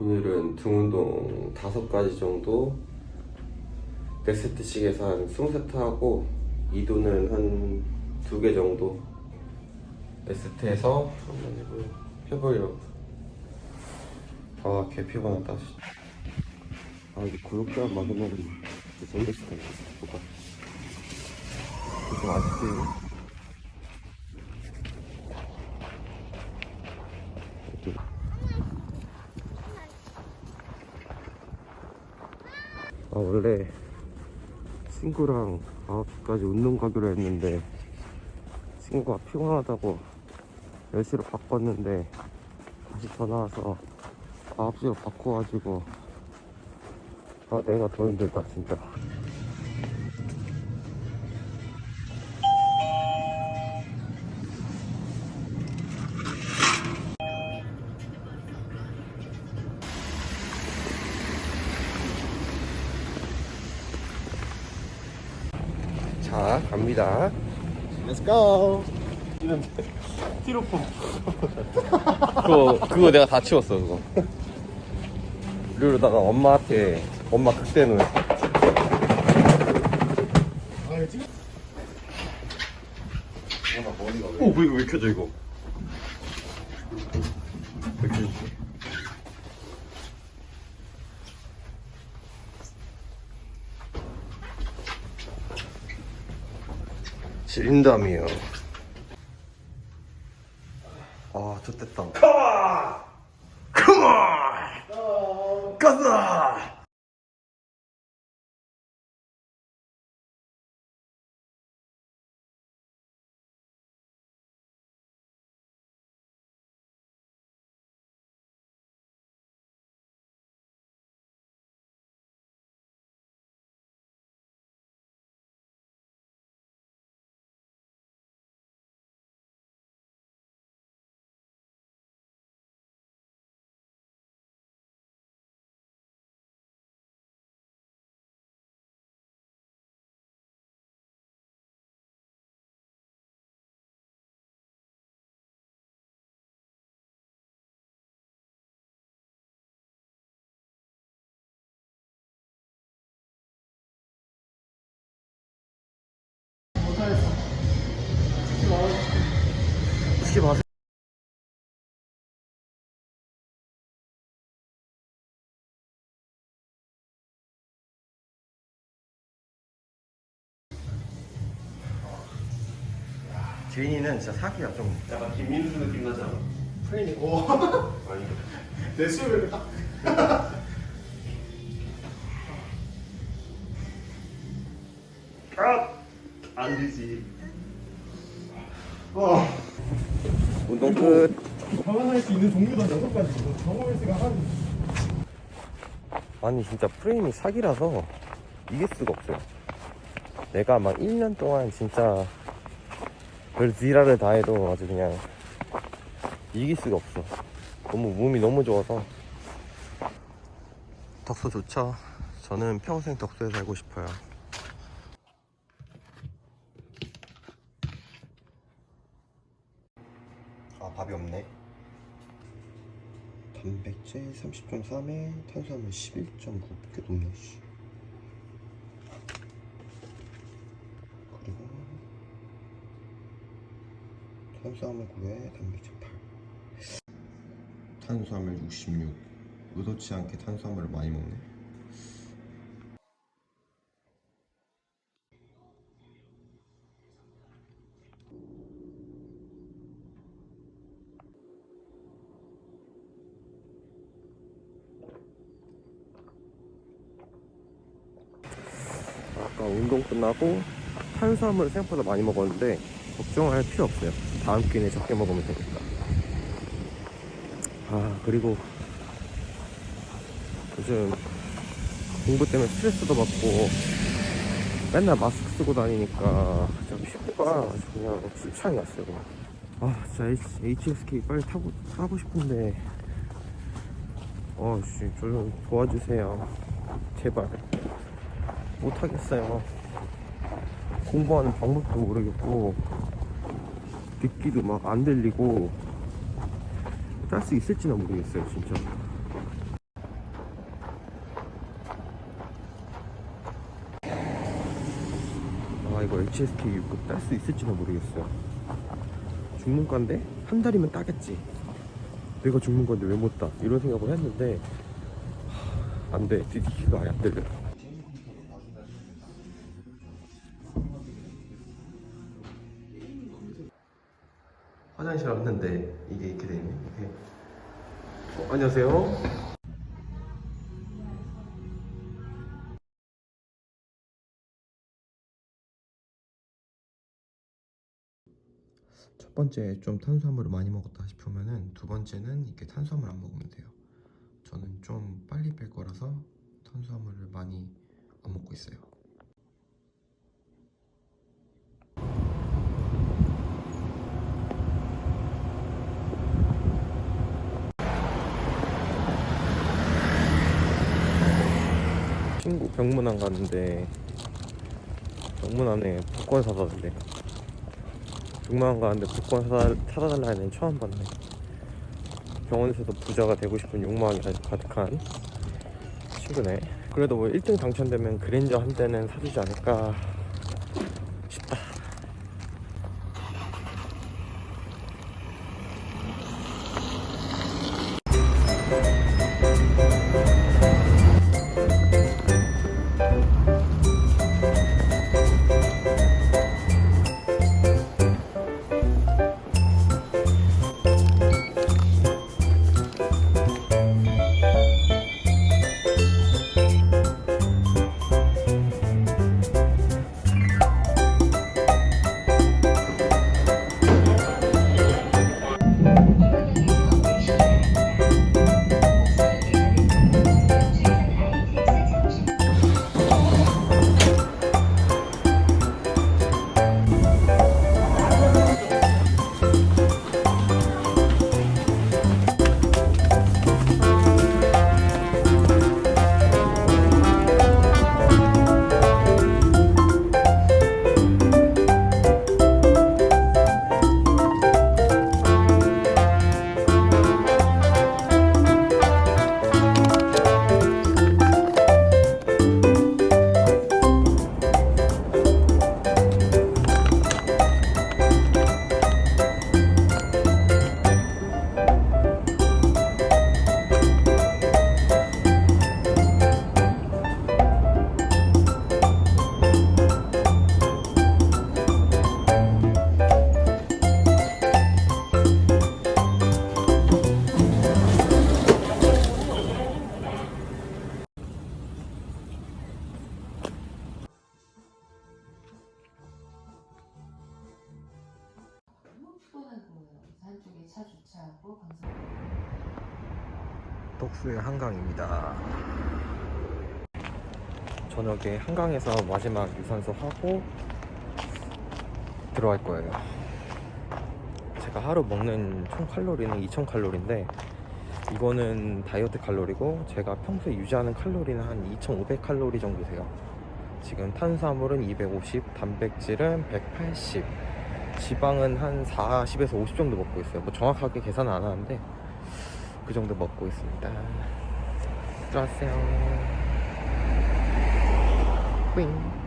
오늘은 등 운동 다섯 가지 정도 네 세트씩에서 한 스무 세트 하고 이도는 한 두 개 정도 네 세트에서 한번 해보- 해보려고 아 개 피곤하다. 아 이게 진짜 재밌을 텐데 뭐가 좀 아쉽지 이렇게 아 원래 친구랑 9시까지 운동 가기로 했는데 친구가 피곤하다고 10시로 바꿨는데 다시 전화 와서 9시로 바꿔가지고 아 내가 더 힘들다 진짜 자 갑니다. Let's go. 그거 그거 내가 다 치웠어 그거. 그러다가 엄마한테 엄마 극대노 아, 지금 오 뭐, 이거 왜 켜져 이거? 왜 켜져 진담이요. 아 좋됐다. 컴온 가자 제인이는 진짜 사기야 좀 약간 김민수 느낌 나잖아. 트레이닝. 오. 아니. 내 수요일 딱. 아! 안 되지. 어. 운동 끝 경험할 수 있는 종류도 여섯 가지. 경험할 수가 한. 아니 진짜 프레임이 사기라서 이길 수가 없어요 내가 막 1년 동안 진짜 별 지랄을 다 해도 아주 그냥 이길 수가 없어. 너무 몸이 너무 좋아서. 덕소 좋죠? 저는 평생 덕소에 살고 싶어요. 아 밥이 없네. 단백질 30.3에 탄수화물 11.9꽤 높네 씨. 그리고 탄수화물 9에 단백질 8 탄수화물 66 의도치 않게 탄수화물을 많이 먹네. 아까 운동 끝나고 탄수화물을 생각보다 많이 먹었는데 걱정할 필요 없어요. 다음 끼니에 적게 먹으면 되니까. 아 그리고 요즘 공부 때문에 스트레스도 받고 맨날 마스크 쓰고 다니니까 진짜 피부가 그냥 실창이 났어요. 그냥. 아 진짜 H, HSK 빨리 타고 타고 싶은데 어씨 저좀 도와주세요. 제발. 못하겠어요. 공부하는 방법도 모르겠고, 듣기도 막 안 들리고 짤 수 있을지는 모르겠어요 진짜 아 이거 HSK 6급 딸수 있을지는 모르겠어요 중문관데 한 달이면 따겠지 내가 중문관데 왜 못 따? 이런 생각을 했는데 안 돼. 디디키가 아예 안 들려. 화장실 왔는데 이게 이렇게 돼 있네. 이게. 어, 안녕하세요. 첫 번째 좀 탄수화물을 많이 먹었다 싶으면은 두 번째는 이렇게 탄수화물 안 먹으면 돼요. 저는 좀 빨리 뺄 거라서 탄수화물을 많이 안 먹고 있어요. 친구 병문안 갔는데 병문안에 복권 사다 달래. 병문안 가는데 복권 사다, 사다 달라는 애는 처음 봤네. 병원에서도 부자가 되고 싶은 욕망이 가득한 친구네. 그래도 뭐 1등 당첨되면 그랜저 한 대는 사주지 않을까 독수의 한강입니다. 저녁에 한강에서 마지막 유산소 하고 들어갈 거예요. 제가 하루 먹는 총 칼로리는 2000 칼로리인데 이거는 다이어트 칼로리고 제가 평소에 유지하는 칼로리는 한 2500 칼로리 정도 돼요. 지금 탄수화물은 250, 단백질은 180, 지방은 한 40에서 50 정도 먹고 있어요. 뭐 정확하게 계산은 안 하는데 그 정도 먹고 있습니다. 들어왔어요. 뿌잉.